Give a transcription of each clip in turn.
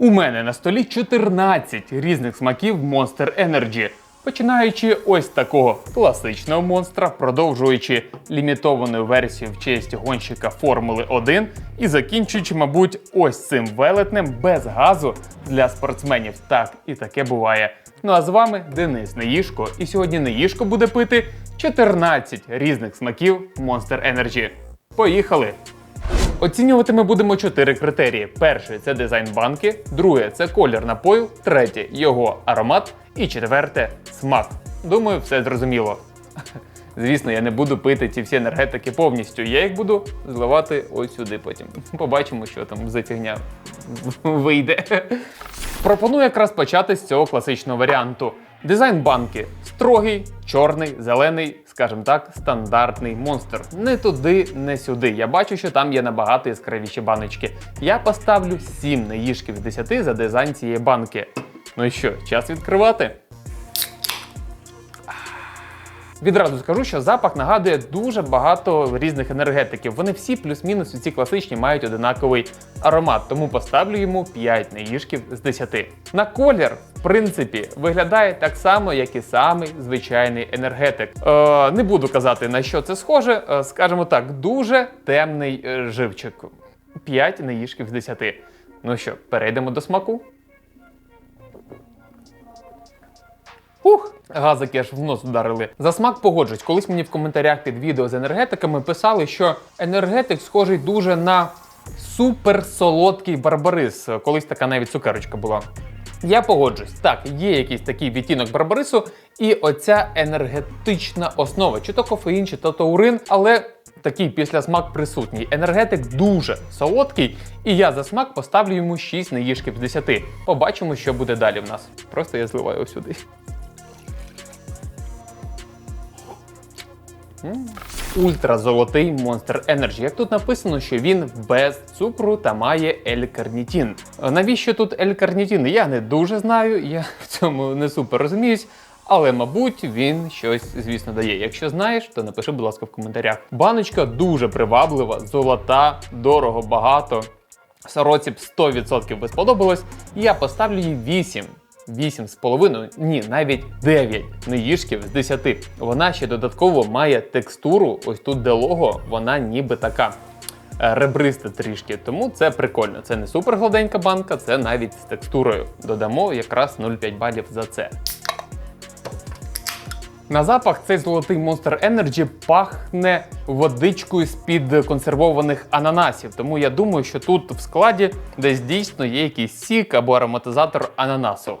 У мене на столі 14 різних смаків Monster Energy. Починаючи ось такого класичного монстра, продовжуючи лімітованою версією в честь гонщика Формули 1 і закінчуючи, мабуть, ось цим велетнем без газу для спортсменів. Так і таке буває. Ну а з вами Денис Неїшко, і сьогодні Неїшко буде пити 14 різних смаків Monster Energy. Поїхали! Оцінювати ми будемо чотири критерії: перший це дизайн банки, друге це колір напою, третє його аромат і четверте смак. Думаю, все зрозуміло. Звісно, я не буду пити ці всі енергетики повністю. Я їх буду зливати ось сюди потім. Побачимо, що там за фігня вийде. Пропоную якраз почати з цього класичного варіанту. Дизайн банки строгий, чорний, зелений, скажімо так, стандартний монстр. Не туди, не сюди. Я бачу, що там є набагато яскравіші баночки. Я поставлю 7 наїжків з 10 за дизайн цієї банки. Ну і що, час відкривати? Відразу скажу, що запах нагадує дуже багато різних енергетиків. Вони всі плюс-мінус ці класичні мають одинаковий аромат, тому поставлю йому 5 наїжків з 10. На колір, в принципі, виглядає так само, як і самий звичайний енергетик. Е, не буду казати на що це схоже, е, скажімо так, дуже темний е, живчик. 5 наїжків з 10. Ну що, перейдемо до смаку. Ух, газики аж в нос вдарили. За смак погоджусь. Колись мені в коментарях під відео з енергетиками писали, що енергетик схожий дуже на суперсолодкий барбарис. Колись така навіть цукерочка була. Я погоджусь, так, є якийсь такий відтінок барбарису, і оця енергетична основа, чи то кофеїн, чи то таурин, але такий післясмак присутній. Енергетик дуже солодкий, і я за смак поставлю йому 6 наїжків з 10. Побачимо, що буде далі в нас. Просто я зливаю ось Ультразолотий Monster Energy. Як тут написано, що він без цукру та має L-карнітін. Навіщо тут L-карнітін? Я не дуже знаю, я в цьому не супер розуміюсь. Але, мабуть, він щось, звісно, дає. Якщо знаєш, то напиши, будь ласка, в коментарях. Баночка дуже приваблива, золота, дорого, багато. Сороці б 100% би сподобалось. Я поставлю їй 8. 8,5, ні, навіть 9 неїжків з 10. Вона ще додатково має текстуру, ось тут де лого, вона ніби така е, ребриста трішки. Тому це прикольно. Це не супер гладенька банка, це навіть з текстурою. Додамо якраз 0,5 балів за це. На запах цей золотий Monster Energy пахне водичкою з-під консервованих ананасів. Тому я думаю, що тут в складі десь дійсно є якийсь сік або ароматизатор ананасу.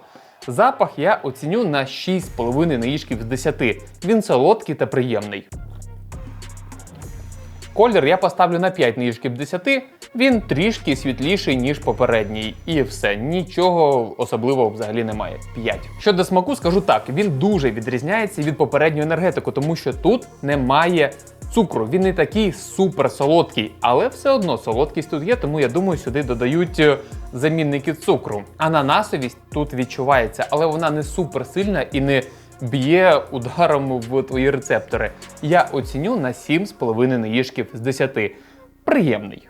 Запах я оціню на 6,5 наїжків з 10. Він солодкий та приємний. Колір я поставлю на 5 наїжків з 10. Він трішки світліший, ніж попередній. І все, нічого особливого взагалі немає. 5. Щодо смаку, скажу так: він дуже відрізняється від попереднього енергетику, тому що тут немає цукру. Він не такий супер солодкий, але все одно солодкість тут є, тому я думаю, сюди додають е, замінники цукру. Ананасовість тут відчувається, але вона не супер сильна і не б'є ударом в твої рецептори. Я оціню на 7,5 наїжків з 10. Приємний.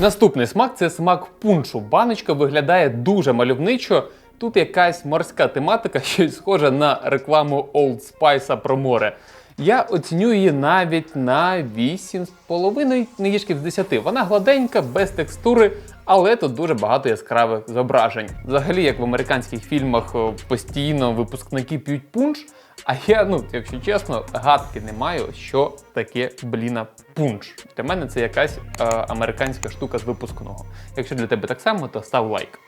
Наступний смак це смак пуншу. Баночка виглядає дуже мальовничо. Тут якась морська тематика, щось схоже на рекламу Old Spice про море. Я оціню її навіть на 8,5 наїжків з 10. Вона гладенька, без текстури, але тут дуже багато яскравих зображень. Взагалі, як в американських фільмах постійно випускники п'ють пунш. А я, ну, якщо чесно, гадки не маю, що таке бліна пунш. Для мене це якась е, американська штука з випускного. Якщо для тебе так само, то став лайк.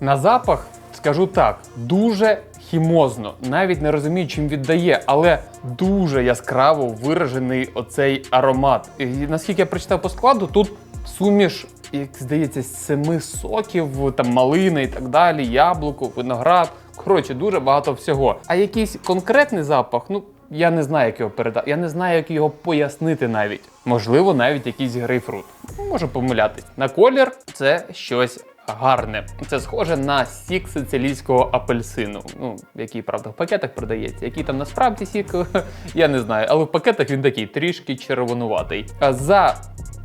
На запах скажу так, дуже хімозно. Навіть не розумію, чим віддає, але дуже яскраво виражений оцей аромат. І наскільки я прочитав по складу, тут суміш, як здається, семи соків, там малини і так далі, яблуко, виноград. Коротше, дуже багато всього. А якийсь конкретний запах, ну. Я не знаю, як його передати. Я не знаю, як його пояснити навіть. Можливо, навіть якийсь грейпфрут. Можу помилятись. На колір це щось гарне. Це схоже на сік сицилійського апельсину. Ну, який, правда, в пакетах продається. Який там насправді сік, я не знаю. Але в пакетах він такий трішки червонуватий. За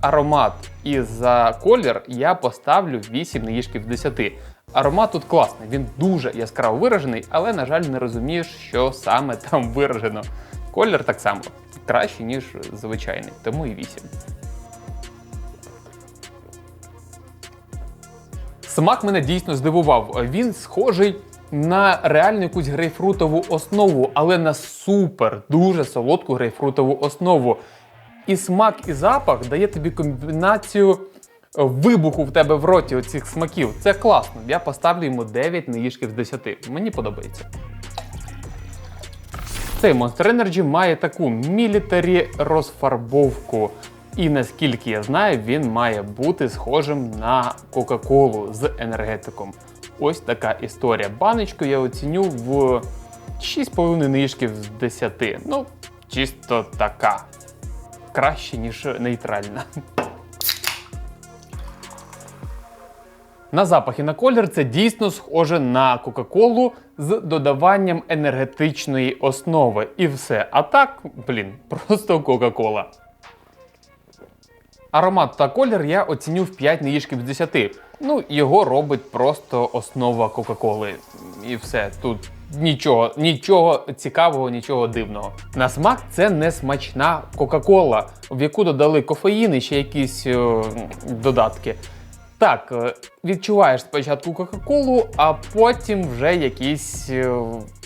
аромат і за колір я поставлю 8 наїжків з 10. Аромат тут класний, він дуже яскраво виражений, але, на жаль, не розумієш, що саме там виражено. Колір так само кращий, ніж звичайний, тому і 8. Смак мене дійсно здивував. Він схожий на реальну якусь грейпфрутову основу, але на супер дуже солодку грейпфрутову основу. І смак, і запах дає тобі комбінацію вибуху в тебе в роті оцих смаків. Це класно. Я поставлю йому 9 наїжків з 10. Мені подобається. Цей Monster Energy має таку мілітарі розфарбовку. І наскільки я знаю, він має бути схожим на Кока-Колу з енергетиком. Ось така історія. Баночку я оціню в 6,5 нижків з 10. Ну, чисто така. Краще, ніж нейтральна. На запах і на колір це дійсно схоже на Кока-Колу з додаванням енергетичної основи. І все. А так, блін, просто Кока-Кола. Аромат та колір я оціню в 5 ніжків з 10. Ну, його робить просто основа Кока-Коли. І все. Тут нічого, нічого цікавого, нічого дивного. На смак це не смачна Кока-Кола, в яку додали кофеїн і ще якісь о, додатки. Так, е, відчуваєш спочатку Кока-Колу, а потім вже якісь е,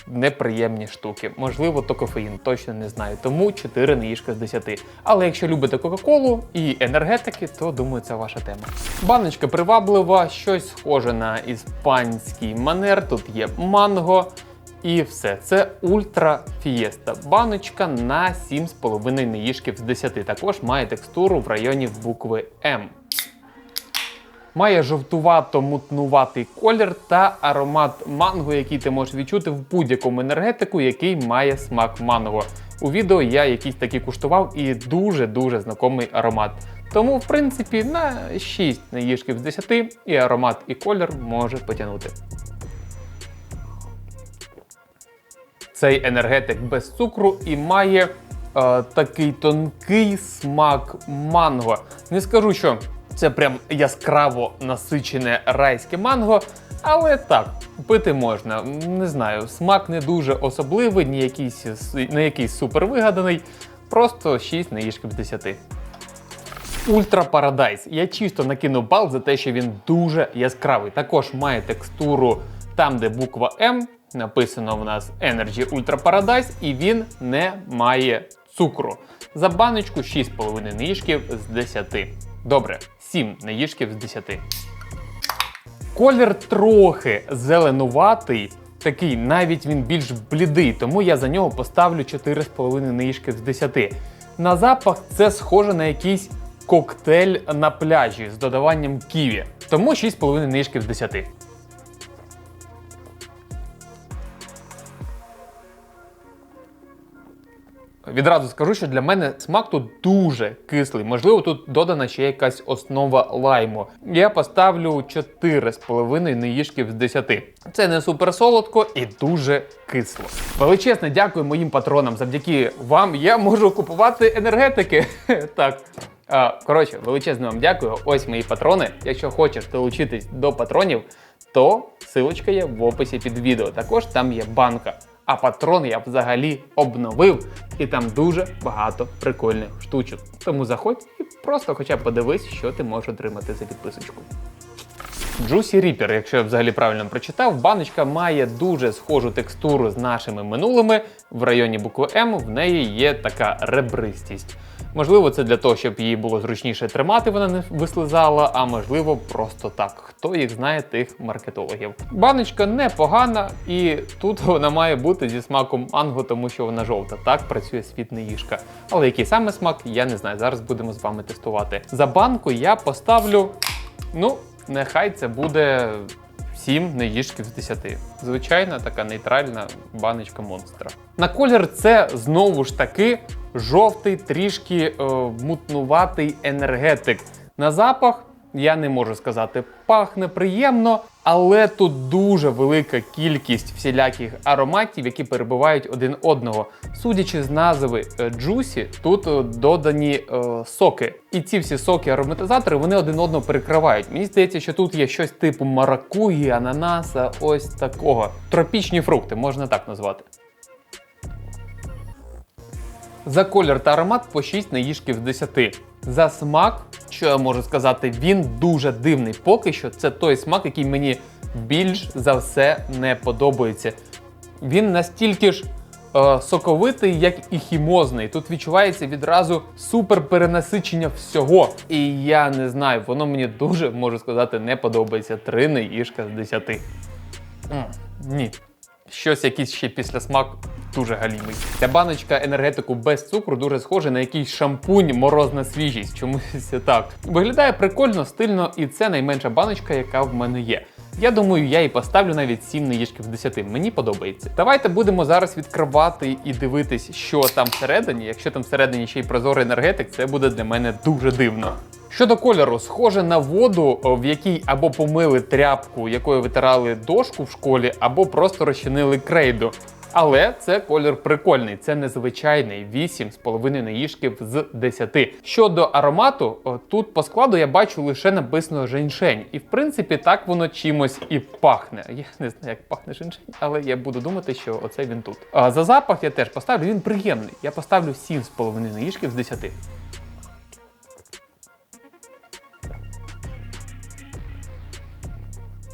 неприємні штуки. Можливо, то кофеїн, точно не знаю. Тому 4 наїжка з 10. Але якщо любите Кока-Колу і енергетики, то думаю, це ваша тема. Баночка приваблива, щось схоже на іспанський манер. Тут є манго. І все, це ультра фієста. Баночка на 7,5 наїжків з 10. Також має текстуру в районі букви М. Має жовтувато-мутнуватий колір та аромат манго, який ти можеш відчути в будь-якому енергетику, який має смак манго. У відео я якийсь такий куштував і дуже-дуже знакомий аромат. Тому, в принципі, на 6 наїжків з 10 і аромат, і колір може потягнути. Цей енергетик без цукру і має е, такий тонкий смак манго. Не скажу, що це прям яскраво насичене райське манго, але так, пити можна. Не знаю, смак не дуже особливий, ні якийсь, не якийсь супер вигаданий. Просто 6 наїжків з 10. Ультра Paradise. Я чисто накинув бал за те, що він дуже яскравий. Також має текстуру там, де буква М. Написано в нас Energy Ultra Paradise, і він не має цукру. За баночку 6,5 наїжків з 10. Добре, 7 наїжків з 10. Колір трохи зеленуватий, такий, навіть він більш блідий, тому я за нього поставлю 4,5 наїжки з 10. На запах це схоже на якийсь коктейль на пляжі з додаванням ківі. Тому 6,5 наїжків з 10. Відразу скажу, що для мене смак тут дуже кислий. Можливо, тут додана ще якась основа лайму. Я поставлю 4,5 неїжків з 10. Це не супер солодко і дуже кисло. Величезне дякую моїм патронам. Завдяки вам я можу купувати енергетики. Так. Коротше, величезне вам дякую. Ось мої патрони. Якщо хочеш долучитись до патронів, то силочка є в описі під відео. Також там є банка. А патрон я взагалі обновив, і там дуже багато прикольних штучок. Тому заходь і просто хоча б подивись, що ти можеш отримати за підписочку. Juicy Reaper, якщо я взагалі правильно прочитав, баночка має дуже схожу текстуру з нашими минулими. В районі букви М в неї є така ребристість. Можливо, це для того, щоб її було зручніше тримати, вона не вислизала, а можливо, просто так. Хто їх знає, тих маркетологів. Баночка непогана, і тут вона має бути зі смаком манго, тому що вона жовта. Так працює світна їжка. Але який саме смак, я не знаю. Зараз будемо з вами тестувати. За банку я поставлю. Ну, нехай це буде 7 неїжків з 10. Звичайна така нейтральна баночка монстра. На колір це знову ж таки жовтий, трішки е, мутнуватий енергетик. На запах я не можу сказати, пахне приємно, але тут дуже велика кількість всіляких ароматів, які перебувають один одного. Судячи з назви е, Juicy, тут е, додані е, соки. І ці всі соки ароматизатори вони один одного перекривають. Мені здається, що тут є щось типу маракуї, ананаса, ось такого. Тропічні фрукти, можна так назвати. За колір та аромат по 6 наїжків з 10. За смак, що я можу сказати, він дуже дивний. Поки що це той смак, який мені більш за все не подобається. Він настільки ж е, соковитий, як і хімозний. Тут відчувається відразу супер перенасичення всього. І я не знаю, воно мені дуже можу сказати не подобається. Три наїжка з 10. Ні. Щось якийсь ще після смак дуже галімий. Ця баночка енергетику без цукру дуже схожа на якийсь шампунь морозна свіжість. Чомусь так. Виглядає прикольно, стильно, і це найменша баночка, яка в мене є. Я думаю, я і поставлю навіть 7 наїжків з 10. Мені подобається. Давайте будемо зараз відкривати і дивитись, що там всередині. Якщо там всередині ще й прозорий енергетик, це буде для мене дуже дивно. Щодо кольору, схоже на воду, в якій або помили тряпку, якою витирали дошку в школі, або просто розчинили крейду. Але це колір прикольний, це незвичайний 8,5 наїжків з 10. Щодо аромату, тут по складу я бачу лише написано женьшень. І в принципі так воно чимось і пахне. Я не знаю, як пахне женьшень, але я буду думати, що оце він тут. За запах я теж поставлю, він приємний. Я поставлю 7,5 наїжків з 10.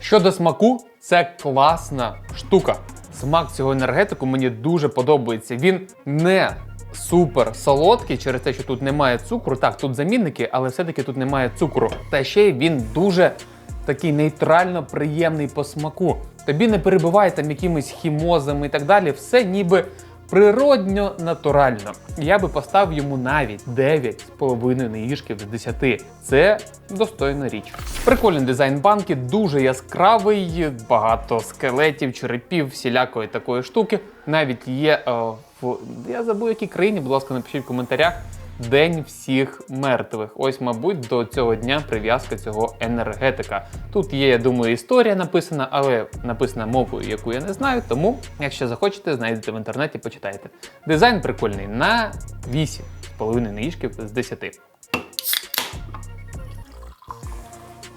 Щодо смаку, це класна штука. Смак цього енергетику мені дуже подобається. Він не супер солодкий через те, що тут немає цукру. Так, тут замінники, але все-таки тут немає цукру. Та ще й він дуже такий нейтрально приємний по смаку. Тобі не перебиває там якимись хімозами і так далі. Все ніби природньо натурально. Я би поставив йому навіть 9,5 наїжків з 10. Це достойна річ. Прикольний дизайн банки, дуже яскравий, багато скелетів, черепів, всілякої такої штуки. Навіть є е, в я забув, якій країні, будь ласка, напишіть в коментарях. День всіх мертвих. Ось, мабуть, до цього дня прив'язка цього енергетика. Тут є, я думаю, історія написана, але написана мовою, яку я не знаю. Тому, якщо захочете, знайдете в інтернеті, почитайте. Дизайн прикольний на 8,5 наїжків з 10.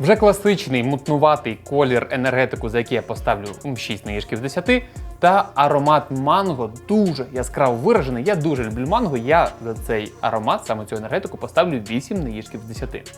Вже класичний мутнуватий колір енергетику, за який я поставлю 6 наїжків з 10, та аромат манго дуже яскраво виражений. Я дуже люблю манго. Я за цей аромат, саме цю енергетику, поставлю 8 наїжків з 10.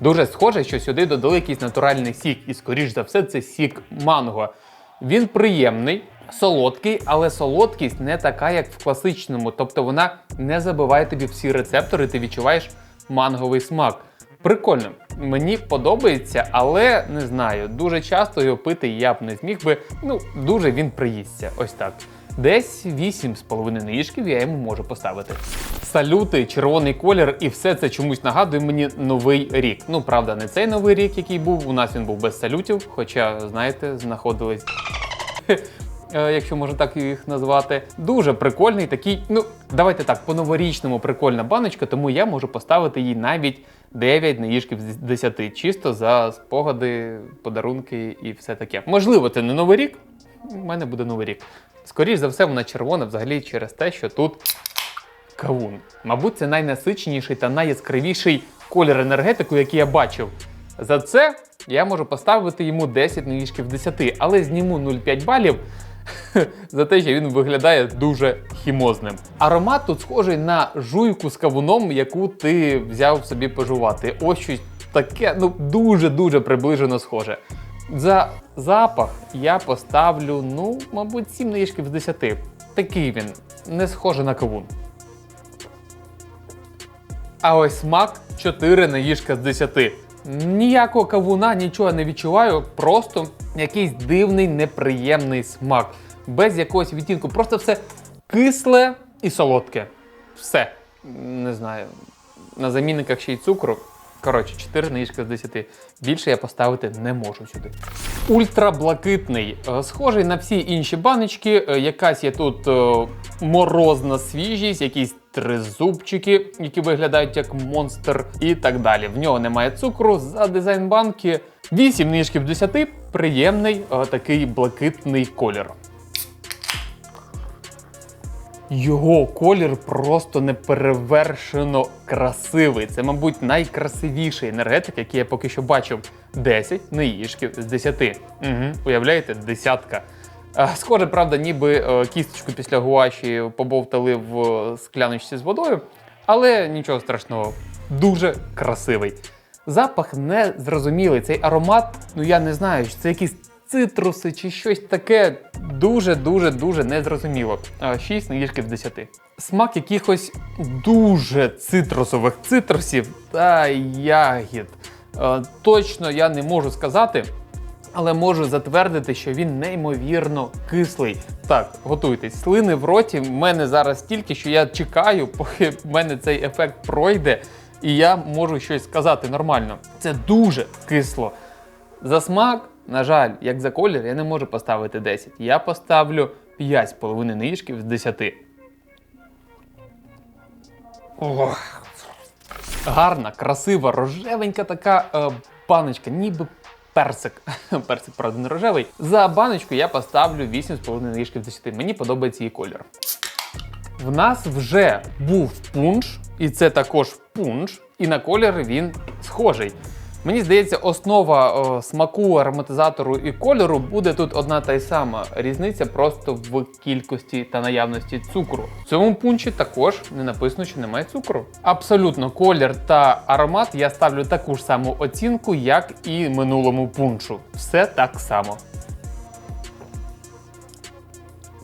Дуже схоже, що сюди додали якийсь натуральний сік, і скоріш за все, це сік манго. Він приємний, солодкий, але солодкість не така, як в класичному. Тобто вона не забиває тобі всі рецептори, ти відчуваєш манговий смак. Прикольно, мені подобається, але не знаю, дуже часто його пити я б не зміг би. Ну, дуже він приїсться. Ось так. Десь 8,5 наїжків я йому можу поставити. Салюти, червоний колір, і все це чомусь нагадує мені новий рік. Ну, правда, не цей новий рік, який був. У нас він був без салютів, хоча, знаєте, знаходились. Е, Якщо можна так їх назвати, дуже прикольний такий. Ну, давайте так, по-новорічному прикольна баночка, тому я можу поставити їй навіть 9 наїжків з 10, чисто за спогади, подарунки і все таке. Можливо, це не новий рік. У мене буде новий рік. Скоріше за все, вона червона взагалі через те, що тут кавун. Мабуть, це найнасиченіший та найяскравіший колір енергетику, який я бачив. За це я можу поставити йому 10 наїжків з 10, але зніму 0,5 балів за те, що він виглядає дуже хімозним. Аромат тут схожий на жуйку з кавуном, яку ти взяв собі пожувати. Ось щось таке, ну дуже-дуже приближено схоже. За запах я поставлю, ну, мабуть, 7 наїжків з 10. Такий він, не схожий на кавун. А ось смак 4 наїжка з 10. Ніякого кавуна, нічого не відчуваю, просто якийсь дивний, неприємний смак. Без якогось відтінку. Просто все кисле і солодке. Все. Не знаю. На замінниках ще й цукру. Коротше, 4 наїжка з 10. Більше я поставити не можу сюди. Ультраблакитний. Е, Схожий на всі інші баночки. Е, Якась є тут е, морозна свіжість, якийсь тризубчики, які виглядають як монстр, і так далі. В нього немає цукру. За дизайн банки 8 нижків 10, приємний е, такий блакитний колір. Його колір просто неперевершено красивий. Це, мабуть, найкрасивіший енергетик, який я поки що бачив. 10 неїжків з 10. Угу. Уявляєте, десятка. Схоже, правда, ніби е, кісточку після гуаші побовтали в скляночці з водою, але нічого страшного, дуже красивий. Запах не зрозумілий. Цей аромат, ну я не знаю, це якісь цитруси чи щось таке дуже-дуже дуже незрозуміло. 6 наїжків з 10. Смак якихось дуже цитрусових цитрусів та ягід. Е, Точно я не можу сказати. Але можу затвердити, що він неймовірно кислий. Так, готуйтесь. Слини в роті в мене зараз стільки, що я чекаю, поки в мене цей ефект пройде, і я можу щось сказати нормально. Це дуже кисло. За смак, на жаль, як за колір, я не можу поставити 10. Я поставлю 5,5 нижків з 10. Ох. Гарна, красива, рожевенька така е, баночка, ніби персик. персик, правда, не рожевий. За баночку я поставлю 8,5 нижків з 10. Мені подобається її колір. В нас вже був пунш, і це також пунш, і на колір він схожий. Мені здається, основа о, смаку, ароматизатору і кольору буде тут одна та й сама. Різниця просто в кількості та наявності цукру. В цьому пунчі також не написано, що немає цукру. Абсолютно колір та аромат я ставлю таку ж саму оцінку, як і минулому пуншу. Все так само.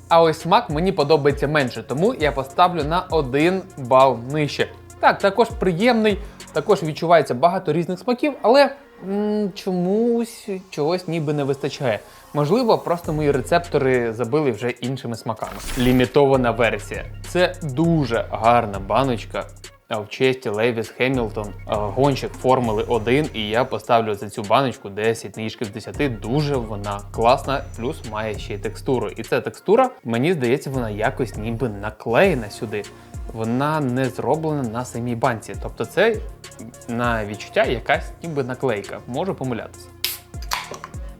А ось смак мені подобається менше, тому я поставлю на один бал нижче. Так, також приємний, також відчувається багато різних смаків, але м, чомусь чогось ніби не вистачає. Можливо, просто мої рецептори забили вже іншими смаками. Лімітована версія. Це дуже гарна баночка. В честі Левіс Хемілтон, гонщик Формули 1, і я поставлю за цю баночку 10 ніжків з 10. Дуже вона класна, плюс має ще й текстуру. І ця текстура, мені здається, вона якось ніби наклеєна сюди. Вона не зроблена на самій банці. Тобто це на відчуття якась ніби наклейка. Можу помилятися.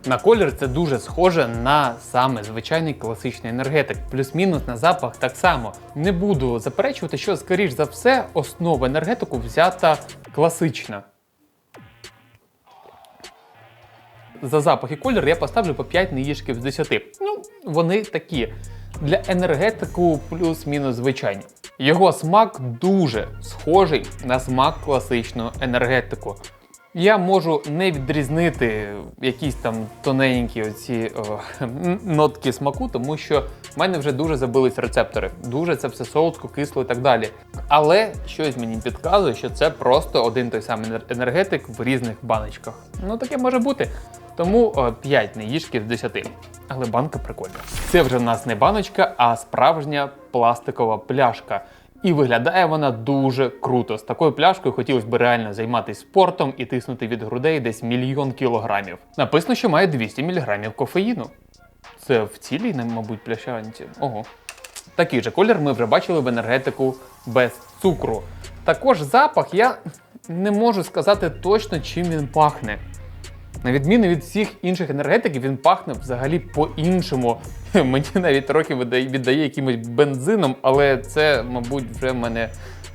На колір це дуже схоже на саме звичайний класичний енергетик. Плюс-мінус на запах так само. Не буду заперечувати, що, скоріш за все, основа енергетику взята класична. За запах і колір я поставлю по 5 неїжків з 10. Ну, вони такі. Для енергетику плюс-мінус звичайні. Його смак дуже схожий на смак класичного енергетику. Я можу не відрізнити якісь там тоненькі оці о, нотки смаку, тому що в мене вже дуже забились рецептори. Дуже це все солодко, кисло і так далі. Але щось мені підказує, що це просто один той самий енергетик в різних баночках. Ну таке може бути. Тому о, 5 неїжків з 10. Але банка прикольна. Це вже в нас не баночка, а справжня пластикова пляшка. І виглядає вона дуже круто. З такою пляшкою хотілося б реально займатися спортом і тиснути від грудей десь мільйон кілограмів. Написано, що має 200 мг кофеїну. Це в цілій, мабуть, пляшанці. Ого. Такий же колір ми вже бачили в енергетику без цукру. Також запах я не можу сказати точно, чим він пахне. На відміну від всіх інших енергетиків, він пахне взагалі по-іншому. Мені навіть трохи віддає якимось бензином, але це, мабуть, вже в мене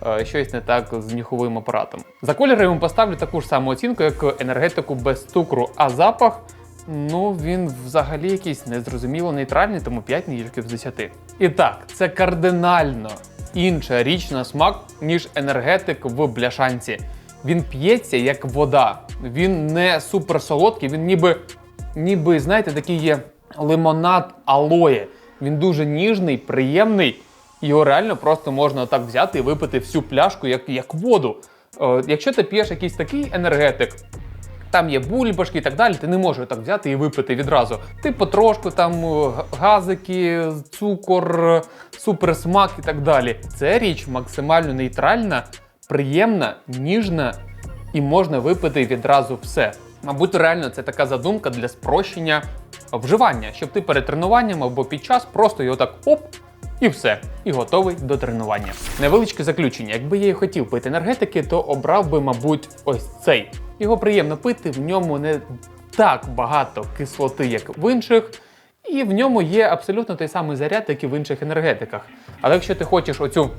е, щось не так з нюховим апаратом. За кольор я йому поставлю таку ж саму оцінку, як енергетику без цукру, а запах. Ну, він взагалі якийсь незрозуміло нейтральний, тому 5 ніжків з 10. І так, це кардинально інша річ на смак, ніж енергетик в бляшанці. Він п'ється як вода. Він не супер солодкий, він ніби, ніби, знаєте, такий є лимонад алоє. Він дуже ніжний, приємний. Його реально просто можна так взяти і випити всю пляшку як, як воду. Е, якщо ти п'єш якийсь такий енергетик, там є бульбашки і так далі, ти не можеш так взяти і випити відразу. Ти потрошку там е, газики, цукор, е, суперсмак і так далі. Це річ максимально нейтральна, приємна, ніжна і можна випити відразу все. Мабуть, реально це така задумка для спрощення вживання, щоб ти перед тренуванням або під час просто його так оп І все, і готовий до тренування. Невеличке заключення. Якби я і хотів пити енергетики, то обрав би, мабуть, ось цей. Його приємно пити, в ньому не так багато кислоти, як в інших. І в ньому є абсолютно той самий заряд, як і в інших енергетиках. Але якщо ти хочеш оцю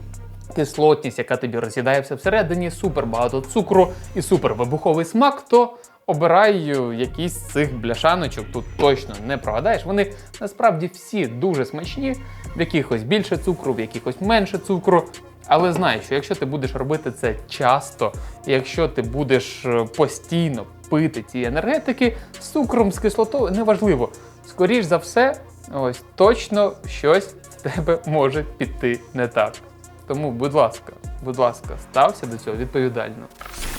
кислотність, яка тобі роз'їдає все всередині, супер багато цукру і супер вибуховий смак, то обирай е, якийсь з цих бляшаночок, тут точно не прогадаєш. Вони насправді всі дуже смачні, в якихось більше цукру, в якихось менше цукру. Але знай, що якщо ти будеш робити це часто, якщо ти будеш е, постійно пити ці енергетики з цукром, з кислотою, неважливо. Скоріш за все, ось точно щось в тебе може піти не так. Тому, будь ласка, будь ласка, стався до цього відповідально.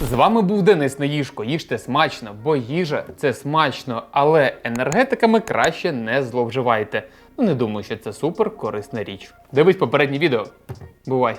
З вами був Денис Неїжко. Їжте смачно, бо їжа це смачно, але енергетиками краще не зловживайте. Ну не думаю, що це супер корисна річ. Дивись попереднє відео. Бувай!